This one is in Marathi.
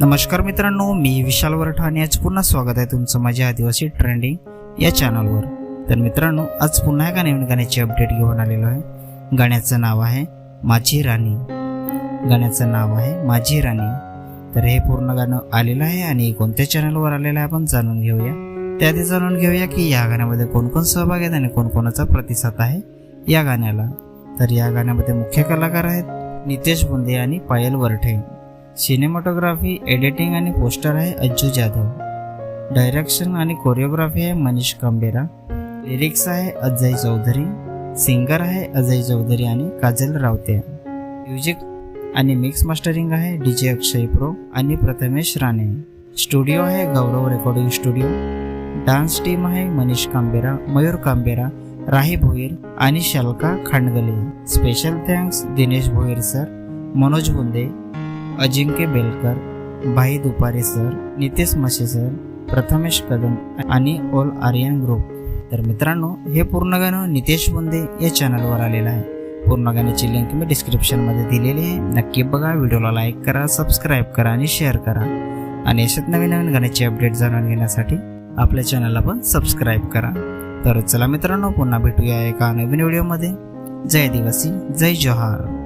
नमस्कार मित्रांनो मी विशाल वरठा आणि आज पुन्हा स्वागत आहे तुमचं माझ्या आदिवासी ट्रेंडिंग या चॅनलवर. तर मित्रांनो आज पुन्हा एका नवीन गाण्याची अपडेट घेऊन आलेलो आहे. गाण्याचं नाव आहे माझी राणी. गाण्याचं नाव आहे माझी राणी. तर हे पूर्ण गाणं आलेलं आहे आणि कोणत्या चॅनलवर आलेलं आहे आपण जाणून घेऊया. त्याआधी जाणून घेऊया की या गाण्यामध्ये कोणकोण सहभाग आहेत आणि कोणकोणाचा प्रतिसाद आहे या गाण्याला. तर या गाण्यामध्ये मुख्य कलाकार आहेत नितेश बुंदे आणि पायल वरठे. सिनेमॅटोग्राफी एडिटिंग आणि पोस्टर आहे अज्जू जाधव. डायरेक्शन आणि कोरिओग्राफी आहे मनीष कांबेरा. लिरिक्स आहे अजय चौधरी. सिंगर आहे अजय चौधरी आणि काजल रावते. म्युझिक आणि मिक्स मास्टरिंग आहे डी जे अक्षय प्रो आणि प्रथमेश राणे. स्टुडिओ आहे Gaurav recording studio. Dance team आहे मनीष कांबेरा मयूर कांबेरा राही भोईर आणि Shalka Khandagale. Special thanks Dinesh Bhoir sir Manoj Bunde Ajinkya Belkar भाई दुपारे सर नितेश मशे सर प्रथमेश कदम आणि ऑल आर्यन ग्रुप. तर मित्रांनो हे पूर्ण गाणं नितेश बुंदे या चॅनलवर आलेलं आहे. पूर्ण गाण्याची लिंक मी डिस्क्रिप्शनमध्ये दिलेली आहे. नक्की बघा व्हिडिओला लाईक करा सबस्क्राईब करा आणि शेअर करा. आणि अशाच नवीन नवीन गाण्याची अपडेट जाणून घेण्यासाठी आपल्या चॅनलला पण सबस्क्राईब करा. तर चला मित्रांनो पुन्हा भेटूया एका नवीन व्हिडिओमध्ये जय आदिवासी जय जोहार